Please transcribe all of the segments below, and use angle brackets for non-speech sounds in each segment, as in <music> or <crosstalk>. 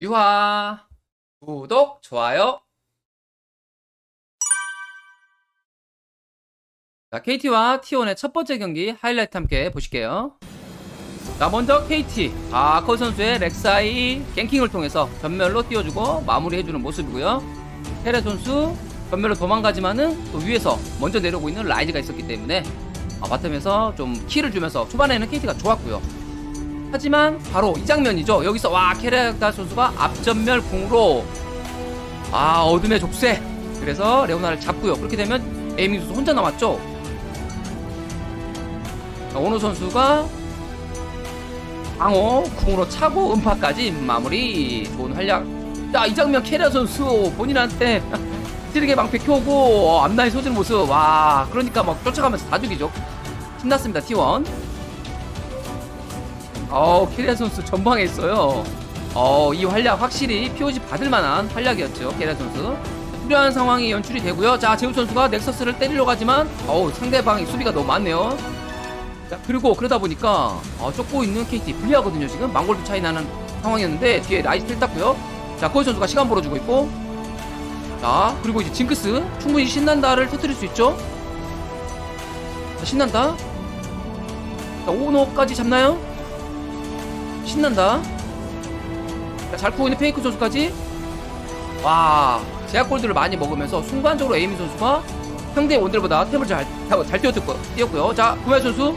유화 구독 좋아요. 자 KT와 T1의 첫 번째 경기 하이라이트 함께 보실게요. 자 먼저 KT 아커 선수의 렉사이 갱킹을 통해서 전멸로 띄워주고 마무리해주는 모습이고요. 테레 선수 전멸로 도망가지만은 또 위에서 먼저 내려오고 있는 라이즈가 있었기 때문에 아, 바텀에서 좀 키를 주면서 초반에는 KT가 좋았고요 하지만 바로 이 장면이죠. 여기서 와 케레다 선수가 앞전멸 궁으로 아 어둠의 족쇄. 그래서 레오나를 잡고요. 그렇게 되면 에이밍 선수 혼자 남았죠. 자, 오노 선수가 방어 궁으로 차고 음파까지 마무리. 좋은 활약. 자이 장면 케레 선수 본인한테 <laughs> 찌르게 방패 켜고 어, 앞라인 쏘지는 모습. 와 그러니까 막 쫓아가면서 다 죽이죠. 신났습니다 T1. 어, 키리아 선수 전방에 있어요. 어, 이 활약 확실히 POG 받을 만한 활약이었죠. 키리아 선수. 필요한 상황이 연출이 되고요. 자, 제우 선수가 넥서스를 때리려고 하지만 어우, 상대방이 수비가 너무 많네요. 자, 그리고 그러다 보니까 어, 쫓고 있는 KT 불리하거든요. 지금 망골도 차이 나는 상황이었는데 뒤에 라이트 텔 땄고요. 자, 코이 선수가 시간 벌어주고 있고 자, 그리고 이제 징크스 충분히 신난다를 터뜨릴 수 있죠. 자, 신난다. 자, 오노까지 잡나요? 신난다. 자, 잘 크고 있는 페이크 선수까지. 와, 제약 골드를 많이 먹으면서 순간적으로 에이미 선수가 상대 원딜보다 템을 잘, 잘 뛰었고, 뛰었고요. 자, 구마 선수.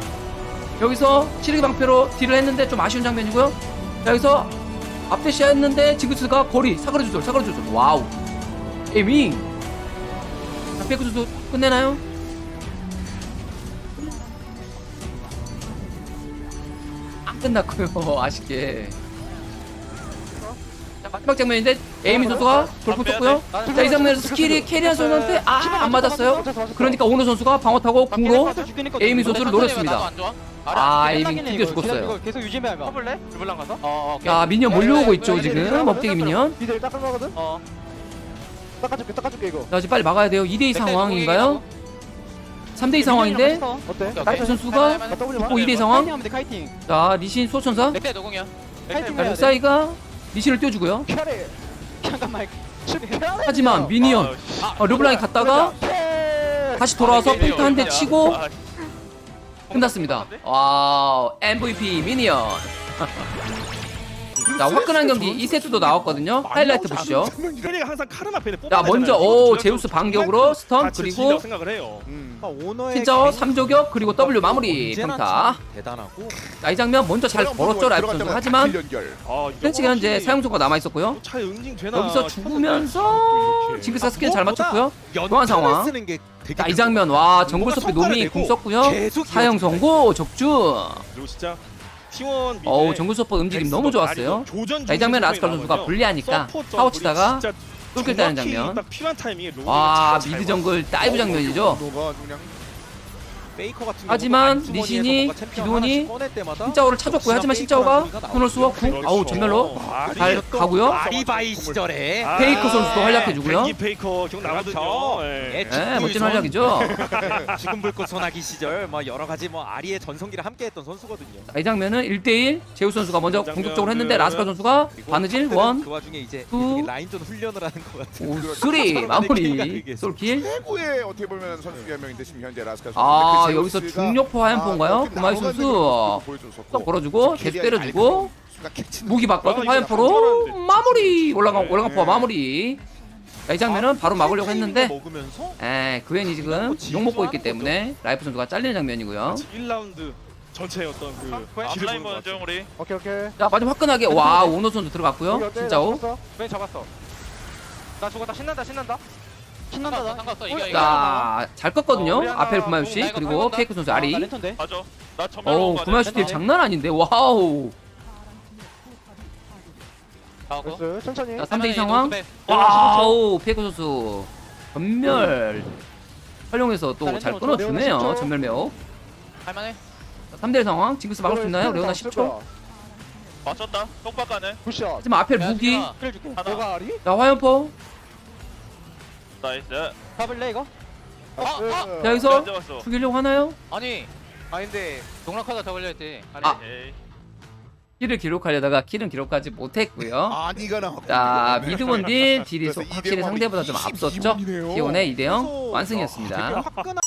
여기서 치르기 방패로 딜을 했는데 좀 아쉬운 장면이고요. 자, 여기서 앞대시 했는데 징크스가 거리, 사거리 조절. 와우. 에이미. 자, 페이크 선수 끝내나요? 끝났고요. 아쉽게. 자, 마지막 장면인데 에이미 선수가 돌풍 떴고요. 자, 이 장면에서 스킬이 캐리한 선수한테 아, 안 맞았어요. 그러니까 오너 선수가 방어 타고 궁으로 에이미 선수를 노렸습니다. 아, 에이미 드디어 죽었어요. 계속 유지해야 돼. 커블래? 르블랑 가서? 어, 어. 야, 미니언 몰려오고 있죠, 지금. 먹대기 미니언. 니들 닦아가거든? 어. 닦아줄게, 닦아줄게 이거. 자, 지금 빨리 막아야 돼요. 2대2 상황인가요? 3대2 상황인데. 어때? 오케이. 라이트 선수가 나 W 봐. 또 2대2 상황. 카이팅 하면 돼, 카이팅. 자, 리신 수호천사. 넥대 노공이야. 파이팅 자, 해야 돼. 룩사이가 리신을 띄워주고요. 캐리. 잠깐만. 하지만 미니언. 어, 르블랑이 갔다가 다시 돌아와서 페이트 한대 치고 끝났습니다. 와, MVP 미니언. 자, 화끈한 경기 2세트도 나왔거든요. 하이라이트 보시죠. 캐리가 항상 카르마 펜에 자, 먼저 오 제우스 반격으로 스턴 그리고 생각을 해요. 아, 진짜 3조격 그리고 W 마무리 평타. 대단하고. 자, 이 장면 먼저 잘 벌었죠 라이프 선수. 하지만 아, 펜치가 현재 사용소가 남아 있었고요. 차에 응징 되나? 여기서 죽으면서 징크스가 스킬 잘 맞췄고요. 교환 상황. 자, 이 장면 와 정글 소피 노미 궁 썼고요. 사형 성공 적중. 그리고 진짜 T1 미드에 어우 정글 소프 움직임 너무 좋았어요. 자, 이 장면 중심으로 라스칼 선수가 나오거든요. 불리하니까 타워 치다가 뚫길 따는 장면. 와 미드 정글 다이브 장면이죠. 페이커 같은 하지만 리신이 기돈이 신짜오를 찾았고요. 하지만 신짜오가 쏘아 궁 그렇죠. 아우 전멸로 아, 잘 가고요. 아리바이 시절에 아, 페이커 선수도 활약해주고요. 뱅기 페이커 기억 나거든요. 예. 네, 멋진 활약이죠. 죽은 불꽃 소나기 시절 뭐 여러 가지 뭐 아리의 전성기를 함께했던 선수거든요. 자, 이 장면은 1대1 제우 선수가 먼저 공격적으로 했는데 라스칼 선수가 바느질 원, 그 와중에 이제 투, 라인전 훈련을 하는 것 같은. 오, 쓰리 마무리 솔킬. 최고의 어떻게 보면 선수 한 명인데 지금 현재 라스카 선수. 아그 여기서 제우스가 중력포 화염포인가요? 아, 구마이 나와가지고 선수. 쏙 걸어주고 계속 때려주고 무기 바꿔서 아, 화염포로. 마무리 올라가 올라가포 네. 마무리. 자, 이 장면은 바로 막으려고 했는데 에 그웬이 지금 욕 먹고 있기 때문에 라이프 선수가 잘리는 장면이고요. 1라운드 전체의 어떤 그 앞라인 먼저. 우리. 오케이 오케이. 자 마지막 화끈하게 와 오너 선수 들어갔고요. 진짜오. 왜 잡았어? 나 죽었다. 신난다. 신난다. 신난다. 나. 상관없어. 이겨 이겨. 자잘 껐거든요. 어, 우리 하나 아펠 구마유 씨 공, 나 그리고 탈건다. 페이크 선수 아리. 렌턴데. 맞아. 나 전멸 어우 구마유 씨딜 장난 아닌데 와우. 가고. 천천히. 자 3대2 상황. 와우 페이크 선수 전멸 활용해서 또잘 끊어주네요. 전멸 매혹. 할만해. 3대1 상황. 징크스 막을 수 있나요? 레오나 10초. 맞췄다. 똑박 가네. 굿샷. 하지만 아펠 무기. 그래 줄게. 하나. 너가 아리? 자 화염포. 나이스. 잡을래 이거? 아, 아. 자 여기서 안 잡았어. 죽이려고 하나요? 아니. 아닌데 동락하다 더 걸려 했지. 아. 킬을 기록하려다가 킬은 기록하지 못했고요. 아니가 나왔고. 자 미드 원딜 딜이 소- 확실히 상대보다 좀22 앞섰죠. T1의 2대0 그래서 완승이었습니다. 화끈한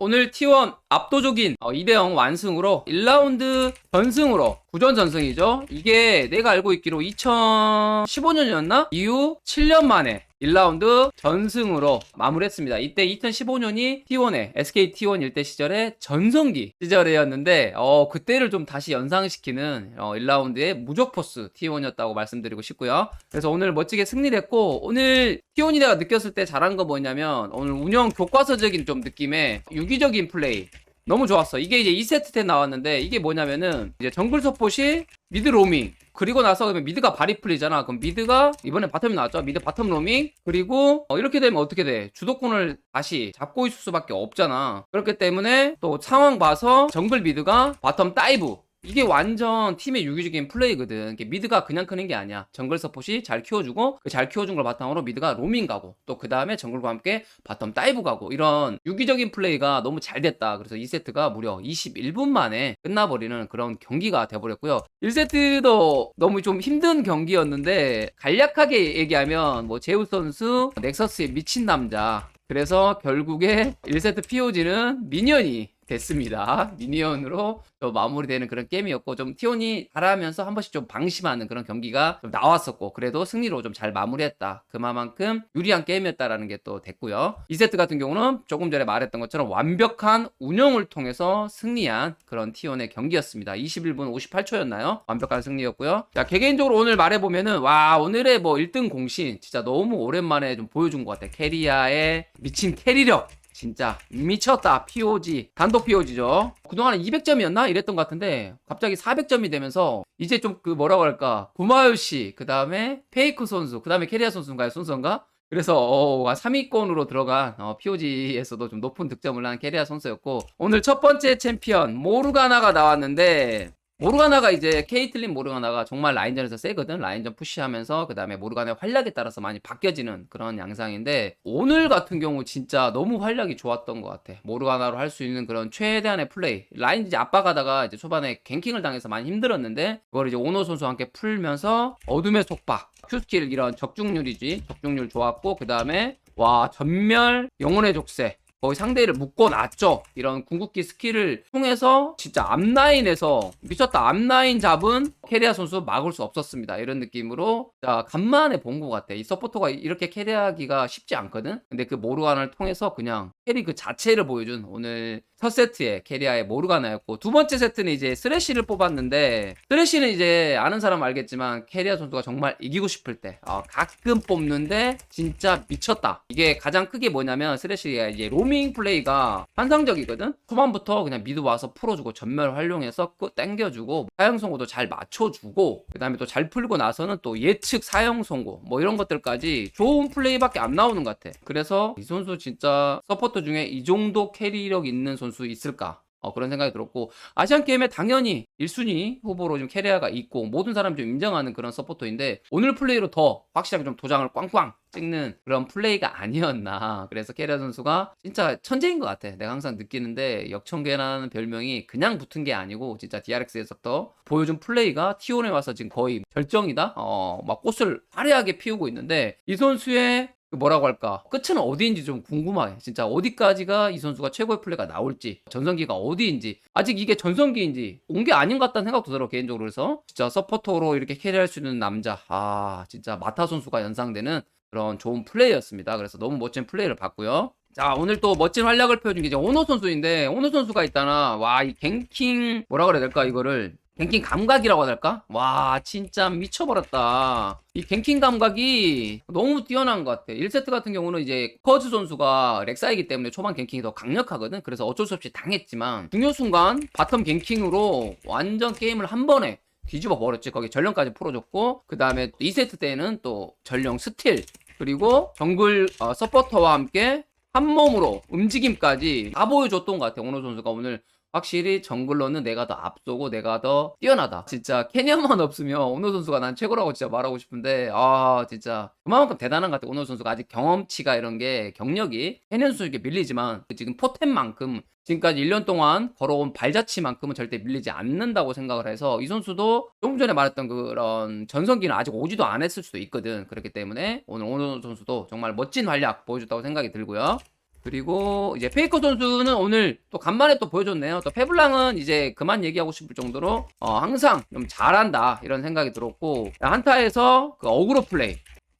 오늘 T1 압도적인 2대0 완승으로 1라운드 전승으로 구전 전승이죠. 이게 내가 알고 있기로 2015년이었나? 이후 7년 만에 1라운드 전승으로 마무리했습니다. 이때 2015년이 T1의 SK T1 일대 시절의 전성기 시절이었는데 어, 그때를 좀 다시 연상시키는 어, 1라운드의 무적포스 T1이었다고 말씀드리고 싶고요. 그래서 오늘 멋지게 승리를 했고 오늘 T1이 내가 느꼈을 때 잘한 거 뭐냐면 오늘 운영 교과서적인 좀 느낌의 유기적인 플레이 너무 좋았어. 이게 이제 2세트 때 나왔는데 이게 뭐냐면은 이제 정글 서폿이 미드 로밍 그리고 나서 그러면 미드가 발이 풀리잖아. 그럼 미드가 이번에 바텀이 나왔죠. 미드 바텀 로밍 그리고 어, 이렇게 되면 어떻게 돼? 주도권을 다시 잡고 있을 수밖에 없잖아. 그렇기 때문에 또 상황 봐서 정글 미드가 바텀 다이브 이게 완전 팀의 유기적인 플레이거든. 미드가 그냥 크는 게 아니야. 정글 서폿이 잘 키워주고 그 잘 키워준 걸 바탕으로 미드가 로밍 가고 또 그 다음에 정글과 함께 바텀 다이브 가고 이런 유기적인 플레이가 너무 잘 됐다. 그래서 2세트가 무려 21분 만에 끝나버리는 그런 경기가 돼버렸고요. 1세트도 너무 좀 힘든 경기였는데 간략하게 얘기하면 뭐 제우스 선수 넥서스의 미친 남자 그래서 결국에 1세트 POG는 미니언이 됐습니다. 미니언으로 또 마무리되는 그런 게임이었고 좀 티온이 잘하면서 한 번씩 좀 방심하는 그런 경기가 좀 나왔었고 그래도 승리로 좀 잘 마무리했다. 그만큼 유리한 게임이었다라는 게 또 됐고요. 2세트 같은 경우는 조금 전에 말했던 것처럼 완벽한 운영을 통해서 승리한 그런 티온의 경기였습니다. 21분 58초였나요? 완벽한 승리였고요. 자 개개인적으로 오늘 말해보면은 와 오늘의 뭐 1등 공신 진짜 너무 오랜만에 좀 보여준 것 같아. 캐리아의 미친 캐리력 진짜 미쳤다. POG 단독 POG죠. 그동안에 200점이었나? 이랬던 것 같은데 갑자기 400점이 되면서 이제 좀 그 뭐라고 할까? 구마유 씨 그 다음에 페이크 선수 그 다음에 캐리아 선수인가요? 순서인가? 그래서 어, 3위권으로 들어간 어, POG에서도 좀 높은 득점을 한 캐리아 선수였고 오늘 첫 번째 챔피언 모르가나가 나왔는데 모르가나가 이제 케이틀린 모르가나가 정말 라인전에서 세거든. 라인전 푸시하면서 그 다음에 모르가나의 활약에 따라서 많이 바뀌어지는 그런 양상인데 오늘 같은 경우 진짜 너무 활약이 좋았던 것 같아. 모르가나로 할 수 있는 그런 최대한의 플레이. 라인 이제 압박하다가 이제 초반에 갱킹을 당해서 많이 힘들었는데 그걸 이제 오노 선수와 함께 풀면서 어둠의 속박, 큐스킬 이런 적중률이지. 적중률 좋았고 그 다음에 와 전멸 영혼의 족쇄 거의 상대를 묶어놨죠. 이런 궁극기 스킬을 통해서 진짜 앞라인에서 미쳤다. 앞라인 잡은 캐리아 선수 막을 수 없었습니다. 이런 느낌으로 자 간만에 본 것 같아. 이 서포터가 이렇게 캐리하기가 쉽지 않거든. 근데 그 모르가나를 통해서 그냥 캐리 그 자체를 보여준 오늘 첫 세트의 캐리아의 모르가나였고 두 번째 세트는 이제 쓰레쉬를 뽑았는데 쓰레쉬는 이제 아는 사람 알겠지만 캐리아 선수가 정말 이기고 싶을 때 어, 가끔 뽑는데 진짜 미쳤다. 이게 가장 크게 뭐냐면 쓰레쉬가 이제 로밍 플레이가 환상적이거든. 초반부터 그냥 미드 와서 풀어주고 전멸 활용해서 끝 땡겨주고 사형 선고도 잘 맞춰주고 그 다음에 또 잘 풀고 나서는 또 예측 사형 선고 뭐 이런 것들까지 좋은 플레이밖에 안 나오는 것 같아. 그래서 이 선수 진짜 서포터 중에 이 정도 캐리력 있는 선수 있을까? 어, 그런 생각이 들었고 아시안 게임에 당연히 1순위 후보로 좀 캐리아가 있고 모든 사람이 좀 인정하는 그런 서포터인데 오늘 플레이로 더 확실하게 좀 도장을 꽝꽝 찍는 그런 플레이가 아니었나. 그래서 캐리아 선수가 진짜 천재인 것 같아. 내가 항상 느끼는데 역청계라는 별명이 그냥 붙은 게 아니고 진짜 DRX에서부터 보여준 플레이가 T1에 와서 지금 거의 절정이다? 어막 꽃을 화려하게 피우고 있는데 이 선수의 그 뭐라고 할까? 끝은 어디인지 좀 궁금해 진짜 어디까지가 이 선수가 최고의 플레이가 나올지 전성기가 어디인지. 아직 이게 전성기인지 온 게 아닌 것 같다는 생각도 들어 개인적으로. 그래서 진짜 서포터로 이렇게 캐리할 수 있는 남자 아 진짜 마타 선수가 연상되는 그런 좋은 플레이였습니다. 그래서 너무 멋진 플레이를 봤고요. 자 오늘 또 멋진 활약을 보여준 게 이제 오노 선수인데 오노 선수가 있다나 와 이 갱킹 뭐라 그래야 될까 이거를 갱킹 감각이라고 될까? 와 진짜 미쳐버렸다 이 갱킹 감각이 너무 뛰어난 것 같아 1세트 같은 경우는 이제 커즈 선수가 렉사이기 때문에 초반 갱킹이 더 강력하거든 그래서 어쩔 수 없이 당했지만 중요 순간 바텀 갱킹으로 완전 게임을 한 번에 뒤집어 버렸지 거기 전령까지 풀어줬고 그 다음에 2세트 때는 또 전령 스틸 그리고 정글 어, 서포터와 함께 한 몸으로 움직임까지 다 보여줬던 것 같아요. 오노 선수가 오늘 확실히 정글러는 내가 더 앞서고 내가 더 뛰어나다. 진짜 캐니언만 없으면 오노 선수가 난 최고라고 진짜 말하고 싶은데 아 진짜 그만큼 대단한 것 같아. 오노 선수가 아직 경험치가 이런 게 경력이 캐니언 선수에게 밀리지만 지금 포템만큼 지금까지 1년 동안 걸어온 발자취만큼은 절대 밀리지 않는다고 생각을 해서 이 선수도 조금 전에 말했던 그런 전성기는 아직 오지도 않았을 수도 있거든. 그렇기 때문에 오늘 오노 선수도 정말 멋진 활약 보여줬다고 생각이 들고요. 그리고 이제 페이커 선수는 오늘 또 간만에 또 보여줬네요. 또 페블랑은 이제 그만 얘기하고 싶을 정도로 어, 항상 좀 잘한다 이런 생각이 들었고 한타에서 그 어그로 플레이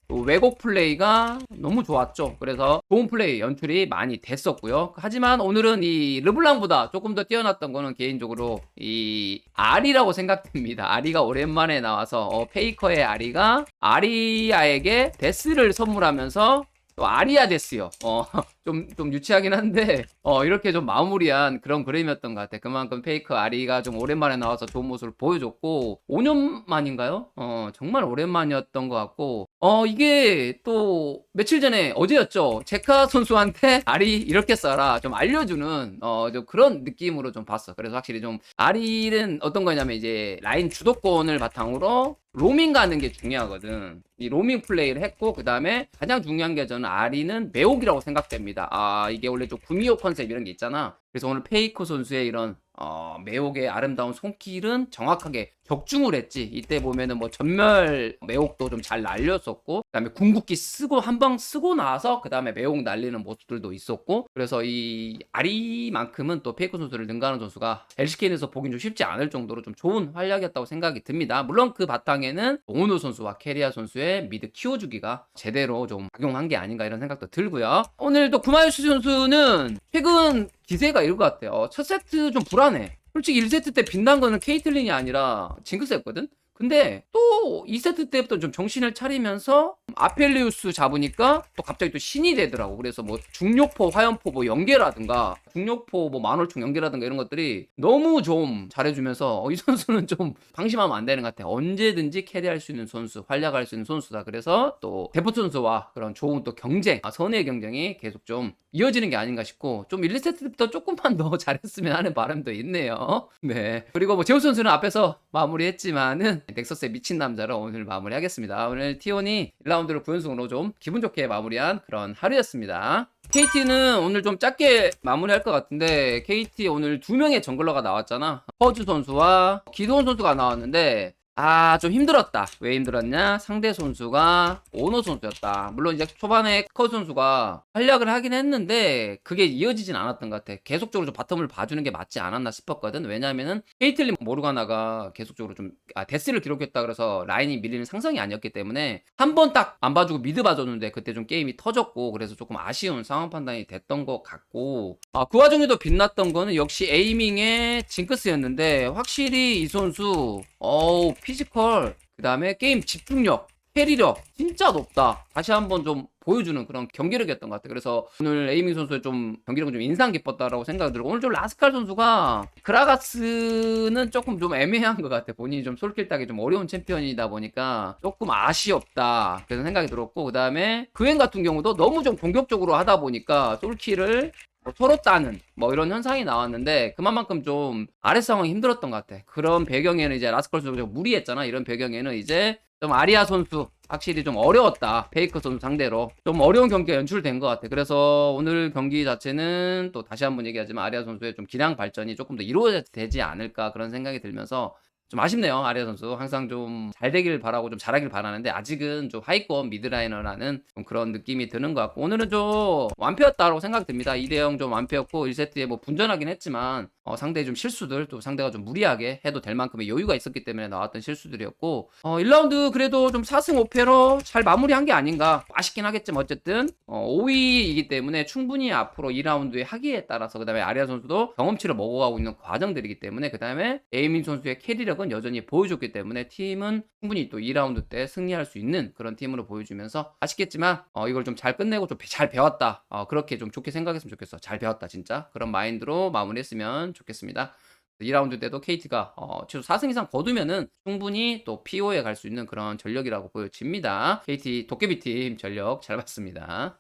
또 왜곡 플레이가 너무 좋았죠. 그래서 좋은 플레이 연출이 많이 됐었고요. 하지만 오늘은 이 르블랑보다 조금 더 뛰어났던 거는 개인적으로 이 아리라고 생각됩니다. 아리가 오랜만에 나와서 어, 페이커의 아리가 아리아에게 데스를 선물하면서 또 아리아 데스요. 어, <laughs> 좀, 좀 유치하긴 한데, 어, 이렇게 좀 마무리한 그런 그림이었던 것 같아. 그만큼 페이크 아리가 좀 오랜만에 나와서 좋은 모습을 보여줬고, 5년 만인가요? 어, 정말 오랜만이었던 것 같고, 어, 이게 또 며칠 전에 어제였죠. 제카 선수한테 아리 이렇게 써라. 좀 알려주는, 어, 좀 그런 느낌으로 좀 봤어. 그래서 확실히 좀, 아리는 어떤 거냐면 이제 라인 주도권을 바탕으로 로밍 가는 게 중요하거든. 이 로밍 플레이를 했고 그 다음에 가장 중요한 게 저는 아리는 매혹이라고 생각됩니다. 아 이게 원래 좀 구미호 컨셉 이런 게 있잖아. 그래서 오늘 페이커 선수의 이런 어, 매혹의 아름다운 손길은 정확하게 적중을 했지. 이때 보면은 뭐 전멸 매혹도 좀 잘 날렸었고, 그다음에 궁극기 쓰고 한 방 쓰고 나서 그다음에 매혹 날리는 모습들도 있었고, 그래서 이 아리만큼은 또 페이커 선수를 능가하는 선수가 LCK에서 보긴 좀 쉽지 않을 정도로 좀 좋은 활약이었다고 생각이 듭니다. 물론 그 바탕에는 오노 선수와 캐리아 선수의 미드 키워주기가 제대로 좀 작용한 게 아닌가 이런 생각도 들고요. 오늘 또 구마유시 선수는 최근 기세가 것 같아요. 어, 첫 세트 좀 불안해. 솔직히 1세트 때 빛난 거는 케이틀린이 아니라 징크스였거든? 근데 또 2세트 때부터 좀 정신을 차리면서 아펠리우스 잡으니까 또 갑자기 또 신이 되더라고. 그래서 뭐 중력포, 화염포 뭐 연계라든가 중력포 뭐 만월총 연계라든가 이런 것들이 너무 좀 잘해주면서 어, 이 선수는 <laughs> 좀 방심하면 안 되는 것 같아. 언제든지 캐리할 수 있는 선수, 활약할 수 있는 선수다. 그래서 또 데프트 선수와 그런 좋은 또 경쟁, 아, 선의 경쟁이 계속 좀 이어지는 게 아닌가 싶고 좀 1, 2세트 때부터 조금만 더 <laughs> 잘했으면 하는 바람도 있네요. 네. 그리고 뭐 제우 선수는 앞에서 마무리했지만은 넥서스의 미친 남자로 오늘 마무리하겠습니다. 오늘 T1이 1라운드를 9연승으로 좀 기분 좋게 마무리한 그런 하루였습니다. KT는 오늘 좀 짧게 마무리할 것 같은데 KT 오늘 두 명의 정글러가 나왔잖아. 퍼즈 선수와 기도원 선수가 나왔는데 아, 좀 힘들었다. 왜 힘들었냐? 상대 선수가 오노 선수였다. 물론 이제 초반에 커 선수가 활약을 하긴 했는데 그게 이어지진 않았던 것 같아. 계속적으로 좀 바텀을 봐주는 게 맞지 않았나 싶었거든. 왜냐면은 케이틀린 모르가나가 계속적으로 좀 아, 데스를 기록했다 그래서 라인이 밀리는 상성이 아니었기 때문에 한 번 딱 안 봐주고 미드 봐줬는데 그때 좀 게임이 터졌고 그래서 조금 아쉬운 상황 판단이 됐던 것 같고 아, 그 와중에도 빛났던 거는 역시 에이밍의 징크스였는데 확실히 이 선수 어우 피지컬 그 다음에 게임 집중력 캐리력 진짜 높다. 다시 한번 좀 보여주는 그런 경기력이었던 것 같아요. 그래서 오늘 에이밍 선수의 좀 경기력은 좀 인상 깊었다라고 생각이 들고 오늘 좀 라스칼 선수가 그라가스는 조금 좀 애매한 것 같아 본인이 좀 솔킬 따기 좀 어려운 챔피언이다 보니까 조금 아쉬웠다. 그래서 생각이 들었고 그 다음에 그웬 같은 경우도 너무 좀 공격적으로 하다 보니까 솔킬을 뭐 서로 따는 뭐 이런 현상이 나왔는데 그만큼 좀 아랫 상황이 힘들었던 것 같아. 그런 배경에는 이제 라스컬 선수가 좀 무리했잖아. 이런 배경에는 이제 좀 아리아 선수 확실히 좀 어려웠다. 페이커 선수 상대로 좀 어려운 경기가 연출된 것 같아. 그래서 오늘 경기 자체는 또 다시 한번 얘기하지만 아리아 선수의 좀 기량 발전이 조금 더 이루어지지 않을까 그런 생각이 들면서 좀 아쉽네요 아리아 선수. 항상 좀 잘 되길 바라고 좀 잘하길 바라는데 아직은 좀 하이권 미드라이너라는 좀 그런 느낌이 드는 것 같고 오늘은 좀 완패였다고 생각이 듭니다. 2대0 좀 완패였고 1세트에 뭐 분전하긴 했지만 어, 상대의 좀 실수들 또 상대가 좀 무리하게 해도 될 만큼의 여유가 있었기 때문에 나왔던 실수들이었고 어, 1라운드 그래도 좀 4승 5패로 잘 마무리한 게 아닌가 아쉽긴 하겠지만 어쨌든 어, 5위이기 때문에 충분히 앞으로 2라운드의 하기에 따라서 그 다음에 아리아 선수도 경험치를 먹어가고 있는 과정들이기 때문에 그 다음에 에이민 선수의 캐리력 은 여전히 보여줬기 때문에 팀은 충분히 또 2라운드 때 승리할 수 있는 그런 팀으로 보여주면서 아쉽겠지만 어, 이걸 좀 잘 끝내고 좀 잘 배웠다 어, 그렇게 좀 좋게 생각했으면 좋겠어 잘 배웠다 진짜 그런 마인드로 마무리했으면 좋겠습니다 2라운드 때도 KT가 어, 최소 4승 이상 거두면은 충분히 또 PO에 갈 수 있는 그런 전력이라고 보여집니다. KT 도깨비 팀 전력 잘 봤습니다.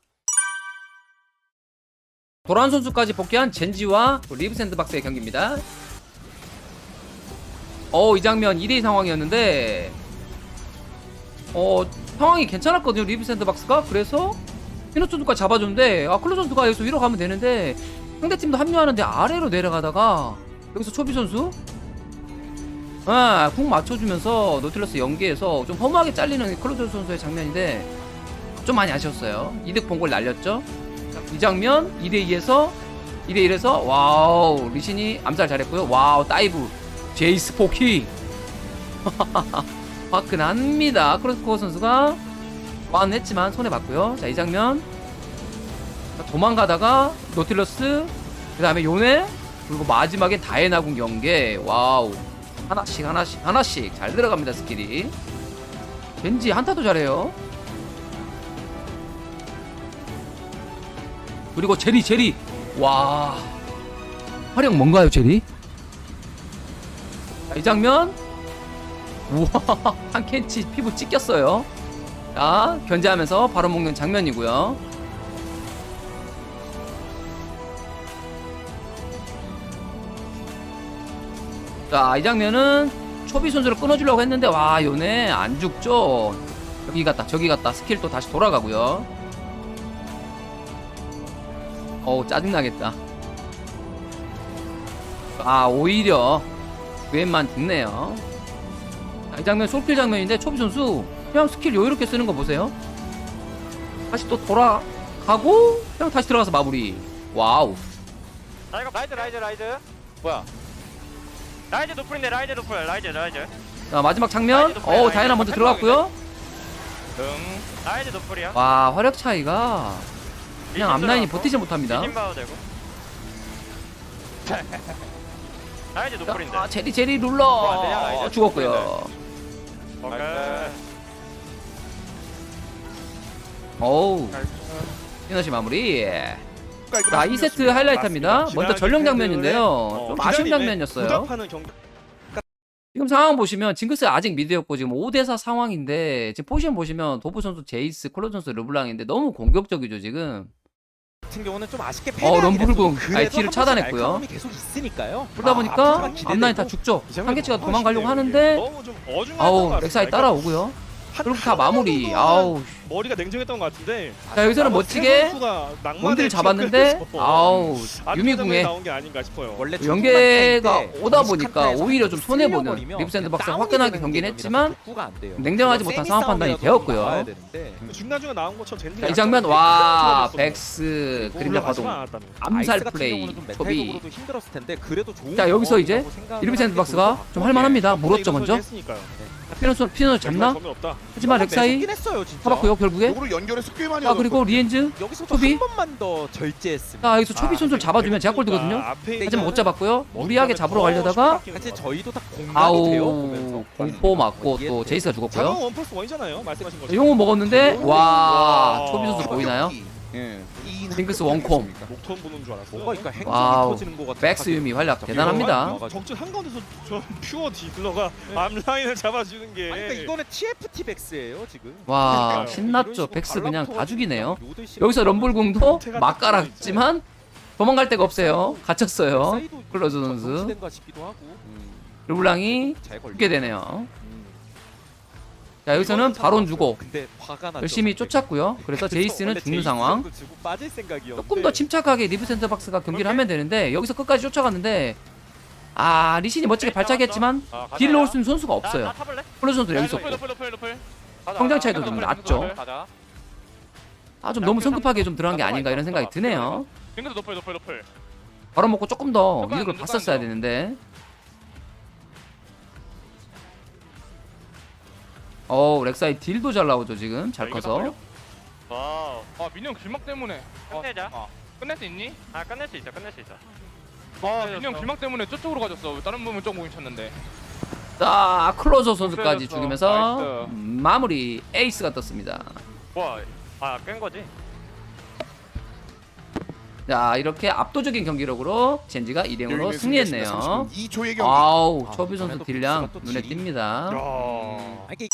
도란 선수까지 복귀한 젠지와 리브 샌드박스의 경기입니다. 어, 이 장면 2대2 상황이었는데, 어, 상황이 괜찮았거든요, 리브 샌드박스가. 그래서, 피노 선수까지 잡아줬는데, 아, 클로 선수가 여기서 위로 가면 되는데, 상대팀도 합류하는데 아래로 내려가다가, 여기서 초비 선수? 아, 궁 맞춰주면서 노틸러스 연계해서 좀 허무하게 잘리는 클로저 선수의 장면인데, 좀 많이 아쉬웠어요. 이득 본 걸 날렸죠. 이 장면 2대2에서 2대1에서 와우 리신이 암살 잘했고요 와우 다이브 제이스 포키. <laughs> 화끈합니다. 크로스코어 선수가 완했지만 손해봤고요. 자 이 장면. 도망가다가 노틸러스 그 다음에 요네 그리고 마지막에 다이애나군 경계. 와우. 하나씩 하나씩 하나씩 잘 들어갑니다 스킬이. 겐지 한타도 잘해요. 그리고 제리 제리. 와. 활약 뭔가요 제리? 자, 이 장면. 우와 <laughs> 한 캔치 피부 찢겼어요. 자 견제하면서 바로 먹는 장면이고요. 자 이 장면은 초비 선수를 끊어주려고 했는데 와 요네 안 죽죠? 여기 갔다 저기 갔다 스킬 또 다시 돌아가고요. 어우 짜증나겠다. 아 오히려 웬만 듣네요. 자, 이 장면 솔킬 장면인데 초비 선수 그냥 스킬 여유롭게 쓰는 거 보세요. 다시 또 돌아가고 그냥 다시 들어가서 마무리. 와우. 이거 라이즈 라이즈 라이즈. 뭐야? 라이즈 노플인데 라이즈 노플 라이즈 라이즈. 자 마지막 장면. 라이즈도 어우 다이나 먼저. 들어갔고요. 응. 라이즈 노플이야. 와 화력 차이가 그냥 앞라인이 버티지 못합니다. 되고 <laughs> 라이즈 노플인데 아 제리 제리 안 되냐, 룰러 라이즈? 죽었고요 오케이 어우 피너시 마무리 자, 2세트 하이라이트입니다. 맞습니다. 먼저 전령 장면인데요. 어, 좀 아쉬운 장면이었어요. 지금 상황 보시면 징크스 아직 미드였고 지금 5대4 상황인데 지금 포지션 보시면 도부 선수 제이스, 콜로 선수 르블랑인데 너무 공격적이죠 지금. 같은 경우는 좀 아쉽게 어, 럼블궁. 번씩 차단했고요. 계속 있으니까요. 그러다 아, 보니까 앞라인 다 죽죠. 너무 도망가려고 하는데 것 아우. 렉사이 따라오고요. 한- 그리고 다한 마무리. 아우 머리가 냉정했던 것 같은데 자 여기서는 멋지게 원딜을 잡았는데 <laughs> 아우 유미궁에 나온 게 아닌가 싶어요. 원래 연계가 오다 보니까 오히려 좀 손해 보는 립샌드 박스 그냥 화끈하게 경기는 했지만. 냉정하지 못한 상황 판단이 되었고요. 나와야 되는데 중간 중간 나온 것처럼 젠지가 자, 이 장면 와. 백스 그림자 않았다면. 암살 플레이 초비 자, 여기서 이제 게 박스가 좀. 할만합니다 네, 물었죠 먼저 했으니까요. 피노스 피노스 잡나? 하지만 렉사이 했어요, 진짜. 잡았고요 결국에 요거를 연결해서 꽤 많이 아 그리고 리엔즈 여기서부터 초비? 한 번만 더 절제했습니다. 자 여기서 초비 아, 선수를 잡아주면 제압골 되거든요 아, 앞에 하지만 못 잡았고요 무리하게 잡으러 더 가려다가 사실. 저희도 다 공감이 아우 돼요 보면서 공포 맞고 또. 제이스가 죽었고요 원 플러스 원이잖아요. 말씀하신 거. 용은 먹었는데 와 와. 초비 선수 보이나요? 예. 징크스 원콤 목턴 보는 줄 알았어요. 뭔가 그러니까 행동이 와우. 터지는 것 같아. 백스 유미 활약 대단합니다 아, 적진 한가운데서 저 <laughs> 퓨어 딜러가 앞라인을 잡아주는 게. 아니, 그러니까 이거는 TFT 백스예요 지금. 와 그러니까요. 신났죠 이런 백스 그냥 다 죽이네요 여기서 럼블궁도 막딱 깔았지만 도망갈 데가 없어요 갇혔어요 클로즈 좀 선수. 르블랑이. 죽게 되네요 음. 자 여기서는 바론 참 주고 열심히. 쫓았고요. 그래서 제이스는 죽는 상황. 조금 더 침착하게 리브 센터 박스가 경기를 하면 되는데 여기서 끝까지 쫓아갔는데 아 리신이 멋지게 발차기했지만 딜 넣을 수 있는 선수가 없어요? 플러스 선수 여기 있었고 노플 노플 노플 성장 차이도 좀 낮죠? 아 좀 너무 성급하게 좀 들어간 게 아닌가 이런 생각이 드네요. 바로 먹고 조금 더 이득을 안 봤었어야 줘. 되는데 어우 렉사이 딜도 잘 나오죠 지금. 잘 커서. 와우 아 민영 길막 때문에. 끝내자. 어, 끝낼 수 있니? 아 끝낼 수 있어 끝낼 수 있어. 아 민영 길막 때문에 저쪽으로 가졌어. 왜 다른 부분 쪽 보긴 쳤는데. 자 클로저 선수까지 죽이면서 나이스. 마무리 에이스가 떴습니다. 와아깬 거지? 자 이렇게 압도적인 경기력으로 젠지가 2대0으로 승리했네요. 2초의 경기. 아우 아, 초비 선수 딜량 눈에. 띕니다. 야. 아, 이게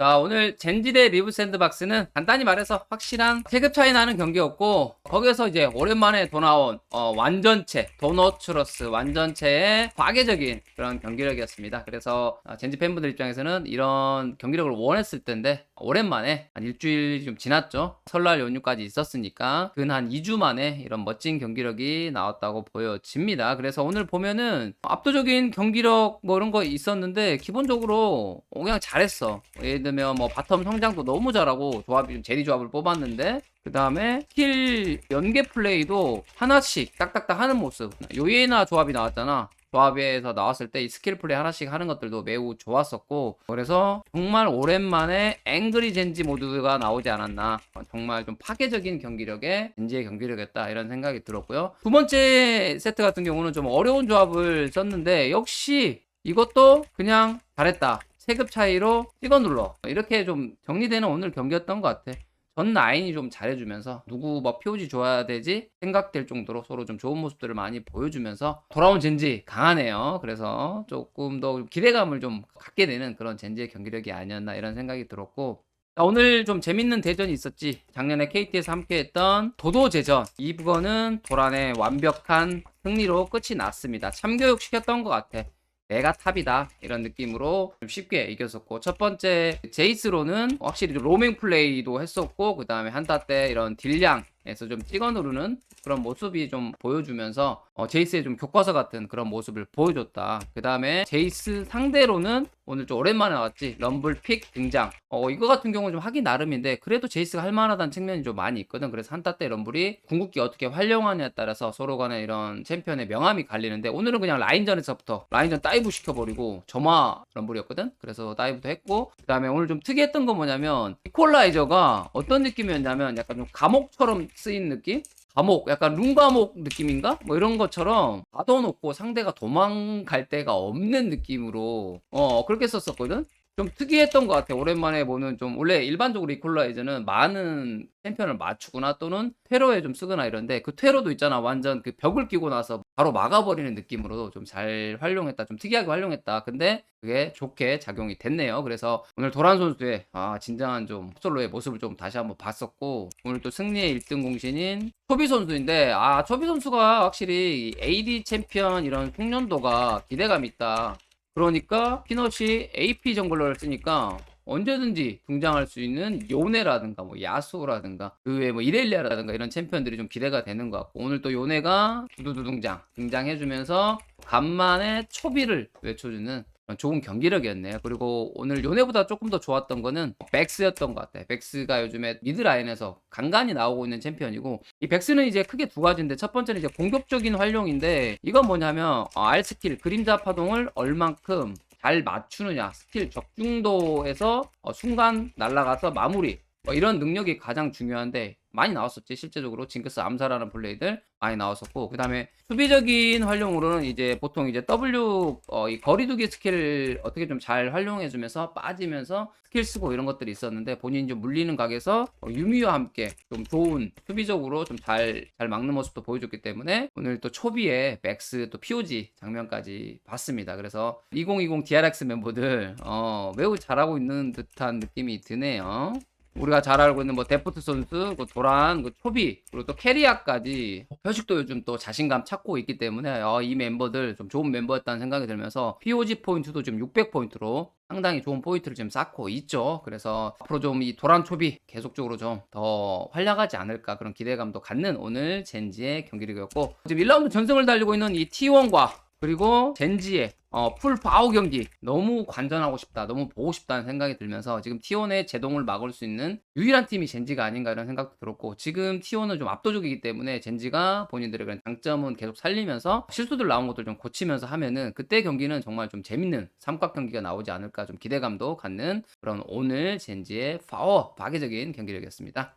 자 오늘 젠지 대 리브 샌드박스는 간단히 말해서 확실한 세급 차이 나는 경기였고 거기에서 이제 오랜만에 돌아온 어, 완전체 도너츠러스 완전체의 과계적인 그런 경기력이었습니다. 그래서 어, 젠지 팬분들 입장에서는 이런 경기력을 원했을 텐데 오랜만에 한 일주일이 좀 지났죠. 설날 연휴까지 있었으니까 근 한 2주 만에 이런 멋진 경기력이 나왔다고 보여집니다. 그래서 오늘 보면은 압도적인 경기력 뭐 이런 거 있었는데 기본적으로 어, 그냥 잘했어. 예를 들면 뭐 바텀 성장도 너무 잘하고 조합이 좀 제리 조합을 뽑았는데 그 다음에 킬 연계 플레이도 하나씩 딱딱딱 하는 모습. 요예나 조합이 나왔잖아. 조합에서 나왔을 때 이 스킬 플레이 하나씩 하는 것들도 매우 좋았었고 그래서 정말 오랜만에 앵그리 젠지 모드가 나오지 않았나. 어, 정말 좀 파괴적인 경기력의 젠지의 경기력이었다 이런 생각이 들었고요. 두 번째 세트 같은 경우는 좀 어려운 조합을 썼는데 역시 이것도 그냥 잘했다. 세급 차이로 찍어 눌러. 이렇게 좀 정리되는 오늘 경기였던 것 같아 전 라인이 좀 잘해주면서 누구 뭐 POG 줘야 되지 생각될 정도로 서로 좀 좋은 모습들을 많이 보여주면서 돌아온 젠지 강하네요. 그래서 조금 더 기대감을 좀 갖게 되는 그런 젠지의 경기력이 아니었나 이런 생각이 들었고 자, 오늘 좀 재밌는 대전이 있었지. 작년에 KT에서 함께했던 도도제전. 이 부분은 도란의 완벽한 승리로 끝이 났습니다. 참교육 시켰던 것 같아. 내가 탑이다. 이런 느낌으로 좀 쉽게 이겼었고 첫 번째 제이스로는 확실히 좀 로밍 플레이도 했었고 그 다음에 한타 때 이런 딜량 에서 좀 찍어 누르는 그런 모습이 좀 보여주면서 어, 제이스의 좀 교과서 같은 그런 모습을 보여줬다. 그 다음에 제이스 상대로는 오늘 좀 오랜만에 나왔지. 럼블 픽 등장. 어 이거 같은 경우는 좀 하기 나름인데 그래도 제이스가 할 만하다는 측면이 좀 많이 있거든. 그래서 한타 때 럼블이 궁극기 어떻게 활용하냐에 따라서 서로 간에 이런 챔피언의 명암이 갈리는데 오늘은 그냥 라인전에서부터 라인전 다이브 시켜버리고 점화 럼블이었거든? 그래서 다이브도 했고 그 다음에 오늘 좀 특이했던 건 뭐냐면 이퀄라이저가 어떤 느낌이었냐면 약간 좀 감옥처럼 쓰인 느낌 감옥, 약간 룸 감옥 느낌인가? 뭐 이런 것처럼 가둬놓고 상대가 도망갈 데가 없는 느낌으로 어 그렇게 썼었거든. 좀 특이했던 것 같아. 오랜만에 보는 좀 원래 일반적으로 이퀄라이저는 많은 챔피언을 맞추거나 또는 퇴로에 좀 쓰거나 이런데 그 퇴로도 있잖아. 완전 그 벽을 끼고 나서 바로 막아버리는 느낌으로 좀 잘 활용했다. 좀 특이하게 활용했다. 근데 그게 좋게 작용이 됐네요. 그래서 오늘 도란 선수의 아 진정한 좀 솔로의 모습을 좀 다시 한번 봤었고 오늘 또 승리의 1등 공신인 초비 선수인데 아 초비 선수가 확실히 AD 챔피언 이런 숙련도가 기대감 있다. 그러니까 피넛이 AP 정글러를 쓰니까 언제든지 등장할 수 있는 요네라든가 뭐 야수라든가 그 외에 뭐 이렐리아라든가 이런 챔피언들이 좀 기대가 되는 것 같고 오늘 또 요네가 두두두 등장 등장해주면서 간만에 초비를 외쳐주는 좋은 경기력이었네요. 그리고 오늘 요네보다 조금 더 좋았던 거는 백스였던 것 같아요. 백스가 요즘에 미드 라인에서 간간히 나오고 있는 챔피언이고 이 백스는 이제 크게 두 가지인데 첫 번째는 이제 공격적인 활용인데 이건 뭐냐면 어, R 스킬 그림자 파동을 얼만큼 잘 맞추느냐 스킬 적중도에서 어, 순간 날아가서 마무리 뭐 이런 능력이 가장 중요한데 많이 나왔었지 실제적으로 징크스 암살하는 플레이들 많이 나왔었고 그 다음에 수비적인 활용으로는 이제 보통 이제 W 어, 이 거리두기 스킬을 어떻게 좀 잘 활용해주면서 빠지면서 스킬 쓰고 이런 것들이 있었는데 본인이 좀 물리는 각에서 어, 유미와 함께 좀 좋은 수비적으로 좀 잘잘 막는 모습도 보여줬기 때문에 오늘 또 초비의 맥스 또 POG 장면까지 봤습니다. 그래서 2020 DRX 멤버들 어, 매우 잘하고 있는 듯한 느낌이 드네요. 우리가 잘 알고 있는 뭐 데프트 선수, 그 도란, 그 초비, 그리고 또 캐리아까지 표식도 요즘 또 자신감 찾고 있기 때문에 어, 이 멤버들 좀 좋은 멤버였다는 생각이 들면서 POG 포인트도 지금 600포인트로 상당히 좋은 포인트를 지금 쌓고 있죠. 그래서 앞으로 좀 이 도란 초비 계속적으로 좀 더 활약하지 않을까 그런 기대감도 갖는 오늘 젠지의 경기력이었고 지금 1라운드 전승을 달리고 있는 이 T1과 그리고 젠지의 어, 풀 파워 경기 너무 관전하고 싶다 너무 보고 싶다는 생각이 들면서 지금 T1의 제동을 막을 수 있는 유일한 팀이 젠지가 아닌가 이런 생각도 들었고 지금 T1은 좀 압도적이기 때문에 젠지가 본인들의 그런 장점은 계속 살리면서 실수들 나온 것들 좀 고치면서 하면은 그때 경기는 정말 좀 재밌는 삼각 경기가 나오지 않을까 좀 기대감도 갖는 그런 오늘 젠지의 파워 파괴적인 경기력이었습니다.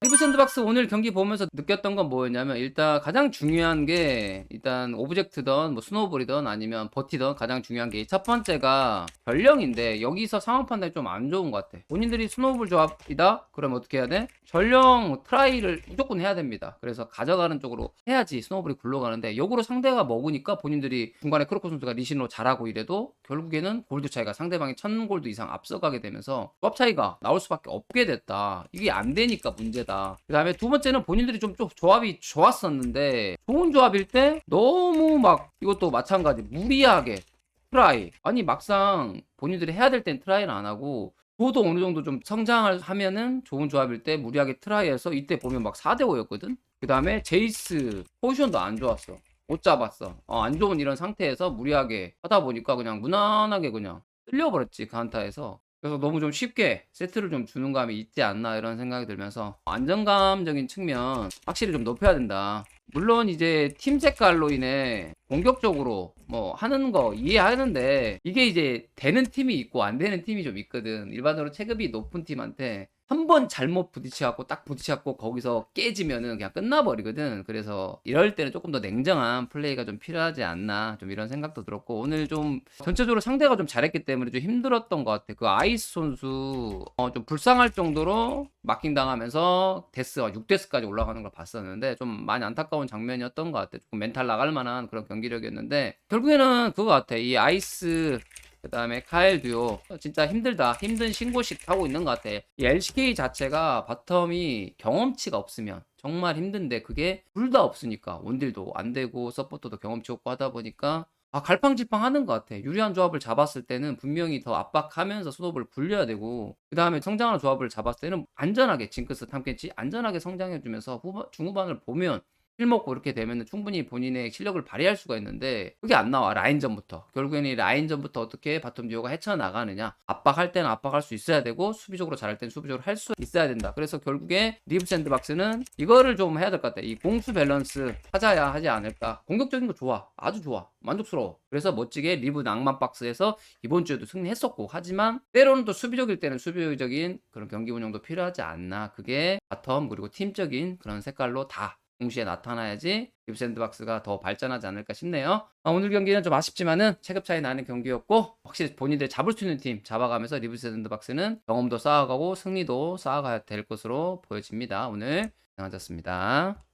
리브 샌드박스 오늘 경기 보면서 느꼈던 건 뭐였냐면 일단 가장 중요한 게 일단 오브젝트든 뭐 스노우볼이든 아니면 버티든 가장 중요한 게 첫 번째가 전령인데 여기서 상황 판단이 좀 안 좋은 것 같아. 본인들이 스노우볼 조합이다? 그러면 어떻게 해야 돼? 전령 트라이를 무조건 해야 됩니다. 그래서 가져가는 쪽으로 해야지 스노우볼이 굴러가는데 역으로 상대가 먹으니까 본인들이 중간에 크로코 선수가 리신으로 잘하고 이래도 결국에는 골드 차이가 상대방이 1000골드 이상 앞서가게 되면서 조합 차이가 나올 수밖에 없게 됐다. 이게 안 되니까 문제 다. 그 다음에 두 번째는 본인들이 좀, 좀 조합이 좋았었는데 좋은 조합일 때 너무 막 이것도 마찬가지. 무리하게 트라이. 아니 막상 본인들이 해야 될 땐 트라이를 안 하고 저도 어느 정도 좀 성장을 하면은 좋은 조합일 때 무리하게 트라이해서 이때 보면 막 4대5였거든? 그 다음에 제이스 포지션도 안 좋았어. 못 잡았어. 어, 안 좋은 이런 상태에서 무리하게 하다 보니까 그냥 무난하게 그냥 쓸려버렸지 그 한타에서 그래서 너무 좀 쉽게 세트를 좀 주는 감이 있지 않나 이런 생각이 들면서 안정감적인 측면 확실히 좀 높여야 된다. 물론 이제 팀 색깔로 인해 공격적으로 뭐 하는 거 이해하는데 이게 이제 되는 팀이 있고 안 되는 팀이 좀 있거든. 일반적으로 체급이 높은 팀한테 한 번 잘못 부딪혀갖고 딱 부딪혀갖고 거기서 깨지면은 그냥 끝나버리거든. 그래서 이럴 때는 조금 더 냉정한 플레이가 좀 필요하지 않나 좀 이런 생각도 들었고 오늘 좀 전체적으로 상대가 좀 잘했기 때문에 좀 힘들었던 것 같아. 그 아이스 선수 어, 좀 불쌍할 정도로 마킹 당하면서 데스가 6데스까지 올라가는 걸 봤었는데 좀 많이 안타까 운 장면이었던 것 같아. 조금 멘탈 나갈 만한 그런 경기력이었는데 결국에는 그거 같아. 이 아이스 그 다음에 카엘 듀오. 진짜 힘들다. 힘든 신고식 하고 있는 것 같아. 이 LCK 자체가 바텀이 경험치가 없으면 정말 힘든데 그게 둘 다 없으니까. 원딜도 안 되고 서포터도 경험치 없고 하다 보니까 아 갈팡질팡 하는 것 같아. 유리한 조합을 잡았을 때는 분명히 더 압박하면서 수업을 굴려야 되고 그 다음에 성장하는 조합을 잡았을 때는 안전하게 징크스 탐켄치 안전하게 성장해주면서 후반, 중후반을 보면 힐 먹고 이렇게 되면 충분히 본인의 실력을 발휘할 수가 있는데 그게 안 나와 라인전부터. 결국에는 이 라인전부터 어떻게 바텀 듀오가 헤쳐나가느냐. 압박할 때는 압박할 수 있어야 되고 수비적으로 잘할 때는 수비적으로 할 수 있어야 된다. 그래서 결국에 리브 샌드박스는 이거를 좀 해야 될 것 같아. 이 공수 밸런스 찾아야 하지 않을까. 공격적인 거 좋아. 아주 좋아. 만족스러워. 그래서 멋지게 리브 낭만 박스에서 이번 주에도 승리했었고 하지만 때로는 또 수비적일 때는 수비적인 그런 경기 운영도 필요하지 않나. 그게 바텀 그리고 팀적인 그런 색깔로 다 동시에 나타나야지 리브 샌드박스가 더 발전하지 않을까 싶네요. 아, 오늘 경기는 좀 아쉽지만은 체급 차이 나는 경기였고 확실히 본인들 잡을 수 있는 팀 잡아가면서 리브 샌드박스는 경험도 쌓아가고 승리도 쌓아가야 될 것으로 보여집니다. 오늘 고생하셨습니다.